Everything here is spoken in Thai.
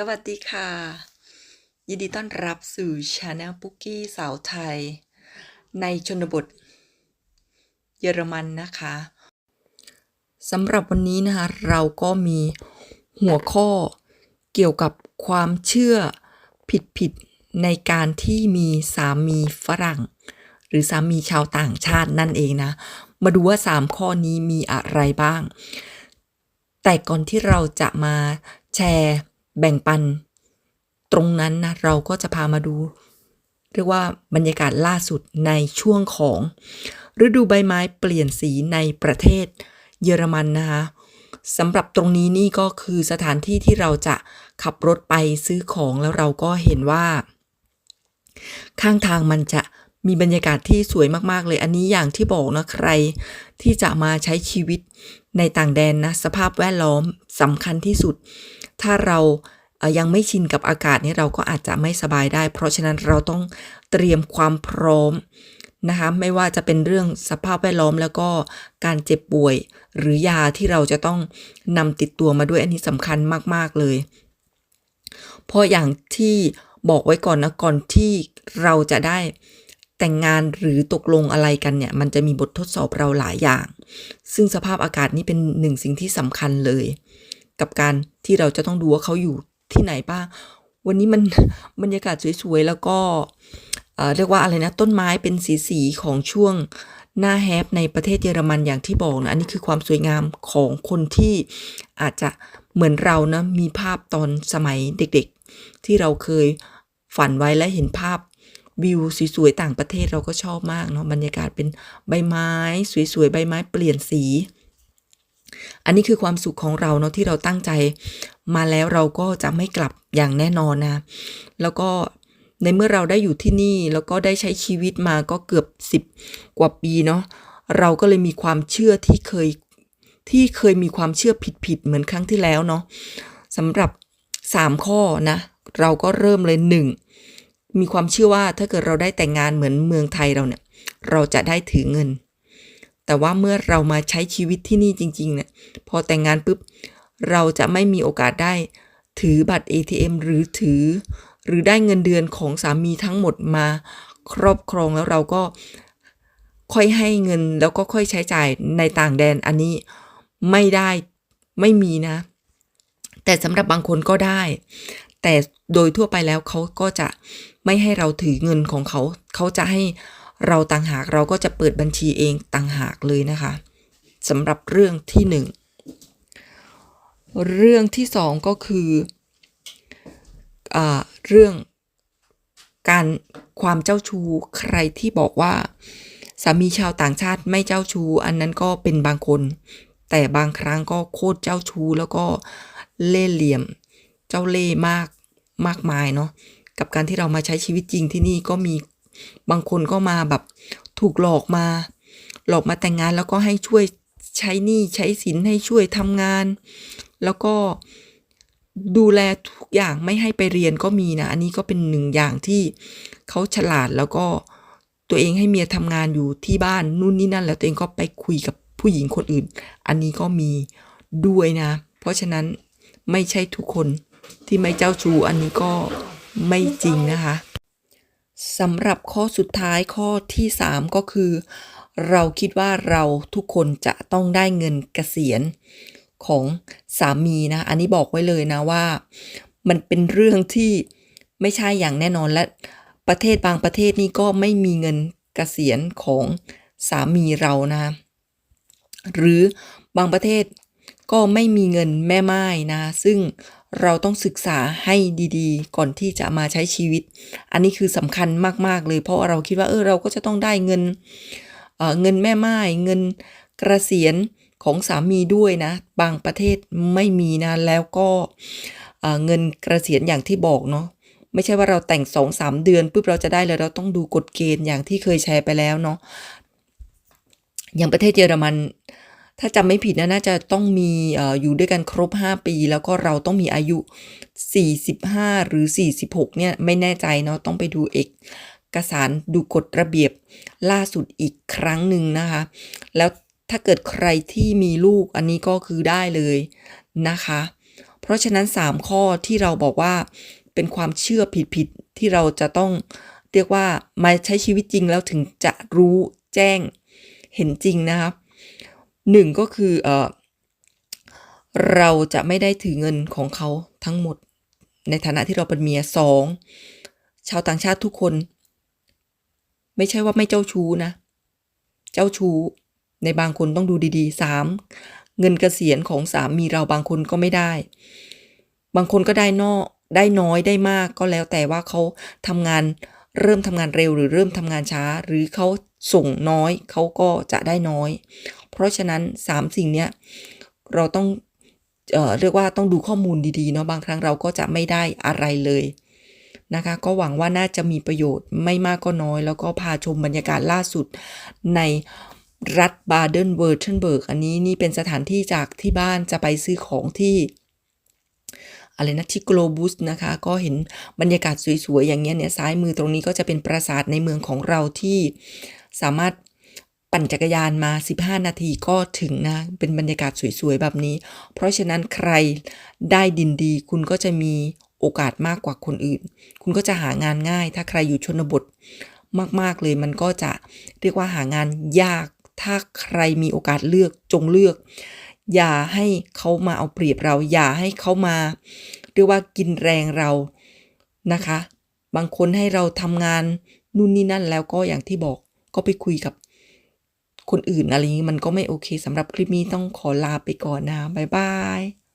สวัสดีค่ะ ยินดีต้อนรับสู่ชาแนลปุ๊กกี้สาวไทย ในชนบท เยอรมันนะคะสำหรับวันนี้นะคะ เราก็มีหัวข้อเกี่ยวกับความเชื่อผิดๆในการที่มีสามีฝรั่ง หรือสามีชาวต่างชาตินั่นเองนะ มาดูว่า 3 ข้อนี้มีอะไรบ้าง แต่ก่อนที่เราจะมาแชร์ แบ่งปัน ตรงนั้นนะเราก็จะพามาดู เรียกว่าบรรยากาศล่าสุดในช่วงของ ฤดูใบไม้เปลี่ยนสีในประเทศเยอรมันนะคะสำหรับตรงนี้นี่ก็คือสถานที่ที่เราจะขับรถไปซื้อของแล้วเราก็เห็นว่า ข้างทางมันจะมีบรรยากาศที่สวยมากๆ เลย อันนี้อย่างที่บอกนะใคร ที่จะมาใช้ชีวิตในต่างแดนนะ สภาพแวดล้อมสำคัญที่สุด ถ้าเรายังไม่ชินกับอากาศนี่เราก็อาจจะไม่สบายได้ เพราะฉะนั้นเราต้องเตรียมความพร้อมนะคะไม่ว่าจะเป็นเรื่องสภาพแวดล้อมแล้วก็การเจ็บป่วย หรือยาที่เราจะต้องนำติดตัวมาด้วยอันนี้สำคัญมาก ๆ เลย เพราะอย่างที่บอกไว้ก่อนนะก่อนที่เราจะได้แต่งงานหรือตกลงอะไรกันเนี่ย มันจะมีบททดสอบเราหลายอย่าง ซึ่งสภาพอากาศนี่เป็นหนึ่งสิ่งที่สำคัญเลย กับการ ที่เราจะต้องดูว่าเขาอยู่ที่ไหนบ้าง วันนี้มันบรรยากาศสวยๆ แล้วก็เรียกว่าอะไรนะต้นไม้เป็นสีๆของช่วงหน้าแฮปในประเทศเยอรมันอย่างที่บอกนะอันนี้คือความสวยงามของคนที่อาจจะเหมือนเรานะมีภาพตอนสมัยเด็กๆ ที่เราเคยฝันไว้และเห็นภาพวิวสวยๆต่างประเทศเราก็ชอบมากเนาะบรรยากาศเป็นใบไม้ สวยๆใบไม้เปลี่ยนสี อันนี้คือความสุขของเราเนาะที่เราตั้งใจ มาแล้วเราก็จะไม่กลับอย่างแน่นอนนะ แล้วก็ในเมื่อเราได้อยู่ที่นี่แล้วก็ได้ใช้ชีวิตมาก็เกือบสิบกว่าปีเนาะเราก็เลยมีความเชื่อที่เคยที่เคยมีความเชื่อผิดๆเหมือนครั้งที่แล้วเนาะสำหรับสามข้อนะ เราก็เริ่มเลยหนึ่งมีความเชื่อว่าถ้าเกิดเราได้แต่งงานเหมือนเมืองไทยเราเนี่ย เราจะได้ถือเงิน แต่ว่าเมื่อเรามาใช้ชีวิตที่นี่จริงๆ เนี่ย พอแต่งงานปุ๊บ เราจะไม่มีโอกาสได้ ถือบัตร ATM หรือถือ หรือได้เงินเดือนของสามีทั้งหมดมาครอบครองแล้วเราก็ค่อยให้เงินแล้วก็ค่อยใช้จ่ายในต่างแดนอันนี้ไม่ได้ไม่มีนะ แต่สำหรับบางคนก็ได้ แต่โดยทั่วไปแล้วเขาก็จะไม่ให้เราถือเงินของเขา เขาจะให้ เราต่างหากเราก็จะเปิดบัญชีเองต่างหากเลยนะคะสำหรับเรื่องที่หนึ่งเรื่องที่สองก็คืออเรื่องการความเจ้าชู้ใครที่บอกว่าสามีชาวต่างชาติไม่เจ้าชู้อันนั้นก็เป็นบางคน แต่บางครั้งก็โคตรเจ้าชู้แล้วก็เล่ห์เหลี่ยม เจ้าเล่ห์มากมากมายเนาะกับการที่เรามาใช้ชีวิตจริงที่นี่ก็มี บางคนก็มาแบบถูกหลอกมา หลอกมาแต่งงานแล้วก็ให้ช่วยใช้หนี้ใช้สินให้ช่วยทำงาน แล้วก็ดูแลทุกอย่างไม่ให้ไปเรียนก็มีนะ อันนี้ก็เป็นหนึ่งอย่างที่เขาฉลาดแล้วก็ตัวเองให้เมียทำงานอยู่ที่บ้านนู่นนี่นั่น แล้วตัวเองก็ไปคุยกับผู้หญิงคนอื่น อันนี้ก็มีด้วยนะ เพราะฉะนั้นไม่ใช่ทุกคนที่ไม่เจ้าชู้อันนี้ก็ไม่จริงนะคะ สำหรับข้อสุดท้ายข้อที่ 3 ก็คือ เราคิดว่าเราทุกคนจะต้องได้เงินเกษียณของสามีนะ อันนี้บอกไว้เลยนะว่า มันเป็นเรื่องที่ไม่ใช่อย่างแน่นอนและประเทศบางประเทศนี่ก็ไม่มีเงินเกษียณของสามีเรานะ หรือบางประเทศก็ไม่มีเงินแม่ไม้นะ ซึ่ง เราต้องศึกษาให้ดีๆ ก่อนที่จะมาใช้ชีวิต อันนี้คือสำคัญมากๆเลย เพราะเราคิดว่าเออเราก็จะต้องได้เงินเเงินแม่ไม้เงินกระเกษียณของสามีด้วยนะ บางประเทศไม่มีนะ แล้วก็เอ่อเงินเกษียณอย่างที่บอกเนาะไม่ใช่ว่าเราแต่งสองสามเดือนปุ๊บเราจะได้เลยเราต้องดูกฎเกณฑ์อย่างที่เคยแชร์ไปแล้วเนาะอย่างประเทศเยอรมัน ถ้าจำไม่ผิดนะน่าจะต้องมีอออยู่ด้วยกันครบ 5 ปี แล้วก็เราต้องมีอายุ 45 หรือ 46 เนี่ยไม่แน่ใจเนาะต้องไปดูเอกสารดูกฎระเบียบล่าสุดอีกครั้งหนึ่งนะคะ แล้วถ้าเกิดใครที่มีลูกอันนี้ก็คือได้เลยนะคะ เพราะฉะนั้น 3 ข้อที่เราบอกว่าเป็นความเชื่อผิดๆที่เราจะต้องเรียกว่ามาใช้ชีวิตจริงแล้วถึงจะรู้แจ้งเห็นจริงนะครับ หนึ่งก็คือเออเราจะไม่ได้ถือเงินของเขาทั้งหมด ในฐานะที่เราเป็นเมียสองชาวต่างชาติทุกคน ไม่ใช่ว่าไม่เจ้าชู้นะ เจ้าชู้ในบางคนต้องดูดีๆสามเงินเกษียณของสามีเราบางคนก็ไม่ได้ บางคนก็ได้นอกได้น้อยได้มากก็แล้วแต่ว่าเขาทำงานเริ่มทำงานเร็วหรือเริ่มทำงานช้า หรือเขาส่งน้อยเขาก็จะได้น้อย เพราะฉะนั้นสามสิ่งเนี้ยเราต้องเออเรียกว่าต้องดูข้อมูลดีๆเนาะบางครั้งเราก็จะไม่ได้อะไรเลยนะคะ ก็หวังว่าน่าจะมีประโยชน์ไม่มากก็น้อย แล้วก็พาชมบรรยากาศล่าสุดในรัฐบาเดนเวอร์เทนเบิร์กอันนี้นี่เป็นสถานที่จากที่บ้านจะไปซื้อของที่อะไรนะที่โกลบุสนะคะ ก็เห็นบรรยากาศสวยๆ อย่างเงี้ยเนี่ยซ้ายมือตรงนี้ก็จะเป็นปราสาทในเมืองของเราที่สามารถ ปั่นจักรยานมา 15 นาทีก็ถึงนะ เป็นบรรยากาศสวยๆ แบบนี้ เพราะฉะนั้นใครได้ดินดี คุณก็จะมีโอกาสมากกว่าคนอื่น คุณก็จะหางานง่าย ถ้าใครอยู่ชนบทมากๆเลย มันก็จะเรียกว่าหางานยาก ถ้าใครมีโอกาสเลือกจงเลือก อย่าให้เขามาเอาเปรียบเรา อย่าให้เขามา เรียกว่ากินแรงเรา นะคะ บางคนให้เราทำงานนู่นนี่นั่นแล้วก็อย่างที่บอก ก็ไปคุยกับ คนอื่นอะไรอย่างนี้มันก็ไม่โอเคสำหรับคลิปนี้ต้องขอลาไปก่อนนะบ๊ายบาย